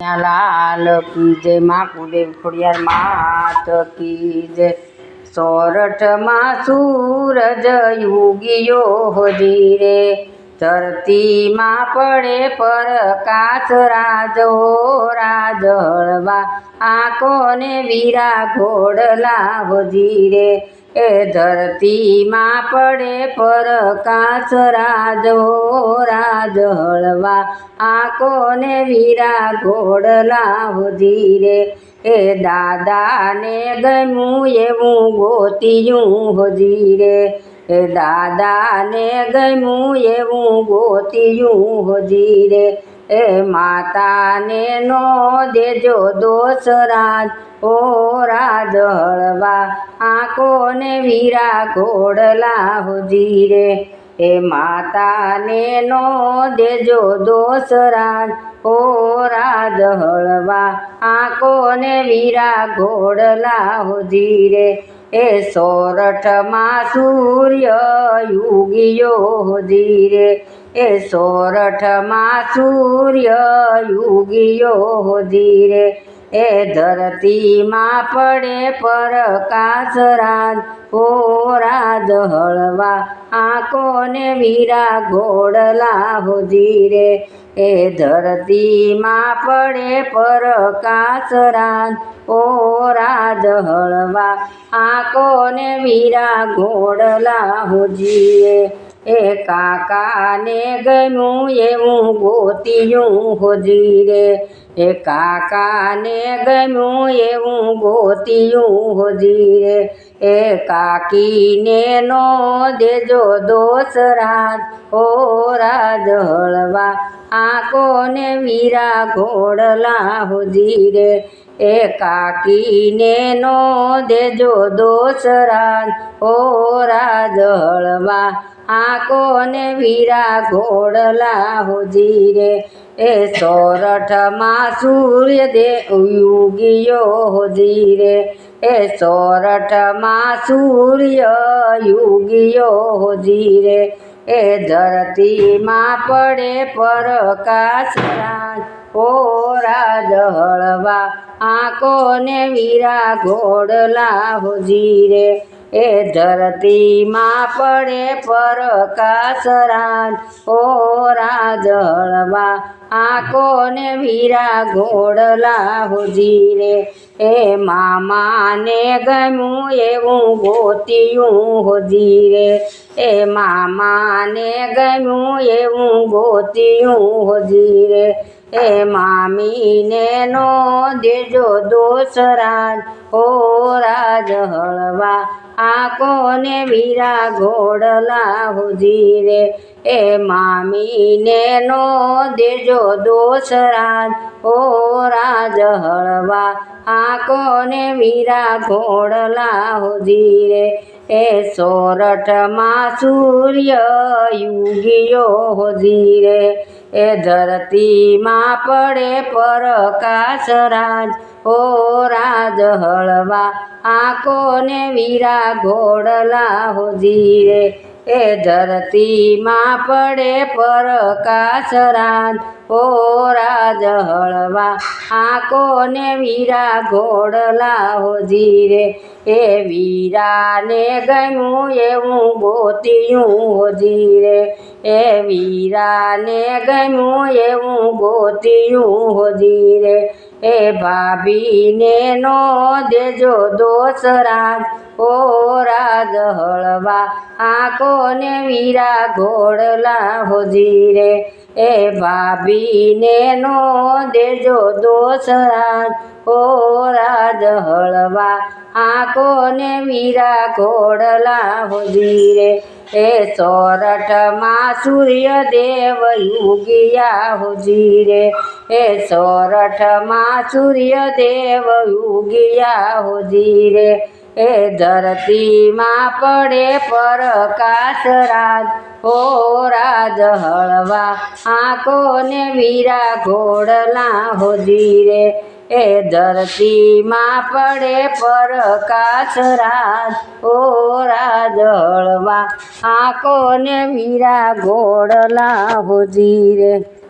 લાલ કી જય, મા કુદેવ ખોડિયાર, માત કી જય. સોરઠમાં સૂરજ યુગીયો ધરતી ધરતીમાં પડે પર રાજો રાજ હળવા આંખોને વીરા ઘોડલા હજી રે એ ધરતીમાં પડે પર રાજો રાજ હળવા. આંખોને વીરા ઘોડલા હજી રે. એ દાદાને ગમ્યું એવું ગોતિયું હજી રે. એ દાદાને ગમ્યું એવું ગોતિયું હજી રે. એ માતાને નો દેજો દોષ રાજ. ઓ રાજ આંખોને વીરા ઘોડલા હજી રે એ માતાને નો દેજો દોષ રાજ. ઓ રાજ આંખોને વીરા ઘોડલા હજી રે એ સોરઠમાં સૂર્ય યુગીયો હજી રે એ સોરઠમાં સૂર્ય યુગીયો ધીરે, એ ધરતીમાં પડે પ્રકાશ કાસરાન ઓ રાજ હળવા આંખોને વીરા ઘોડલા હો ધીરે, એ ધરતીમાં પડે પ્રકાશ કાસરાન ઓ રાજ હળવા આંખોને વીરા ઘોડલા હોજી રે એ કાકાને ગમ્યું એવું ગોતિયું હોજી રે એ કાકાને ગમ્યું એવું ગોતિયું હોજી રે એ કાકીને નો દેજો દોષ રાજ ઓ રાજ હળવા આંખોને વીરા ઘોડલા હોજી રે એ કાકીને નો દેજો દોષ રાજ ઓ રાજ હળવા આંખોને વીરા ઘોડલા હોજી રે એ સોરઠમાં સૂર્ય દે યુગિયો હોજી રે એ સોરઠમાં સૂર્ય યુગિયો હોજી રે એ ધરતીમાં પડે પરકાશ રાજ. ઓ રાજ હળવા આંખોને વીરા ઘોડલા હોજી રે એ ધરતીમાં પડે પ્રકાશ રાજ ઓ રાજળવા આંખોને વીરા ઘોડલા હોજી રે એ મામાને ગમ્યું એવું ગોતિયું હોજી રે એ મામાને ગમ્યું એવું ગોતિયું હોજી રે એ મામીને નો દેજો દોષ ઓ રાજ હળવા આંખોને વીરા ઘોડલા હુજી રે એ મામીને નો દેજો દોષ રાજ ઓ રાજ હળવા આંખોને વીરા ઘોડલા હુજી રે એ સોરઠમાં સૂર્ય યુગિયો હોજી એ ધરતીમાં પડે પ્રકાશ રાજ. ઓ રાજ હળવા, આંકોને વીરા ઘોડલા હોજી રે એ ધરતીમાં પડે પ્રકાશ રાજ ઓ રાજ હળવા આંખોને વીરા ઘોડલા હોજી રે એ વીરાને ગમ્યું એવું ગોતિયું હોજીરે એ વીરાને ગમ્યું એવું ગોતિયું હોજીરે એ ભાભીને નો દેજો દોષ રાજ ઓ રાજ હળવા આંખોને વીરા ઘોડલા હોજી રે એ ભાભીને નો દેજો દોષ રાજ ઓ રાજ હળવા આંખોને વીરા ઘોડલા હોજી રે એ સોરઠમાં સૂર્યદેવ યુગિયા હોજી રે એ સોરઠમાં સૂર્યદેવ યુગિયા હોજી રે એ ધરતીમાં પડે પ્રકાશ રાજ. ઓ રાજ હળવા આંકોને વીરા, ઘોડલા હોજી રે એ ધરતીમાં પડે પ્રકાશ રાજ. ઓ રાજ હળવા વીરા ગોળલા હોજી રે.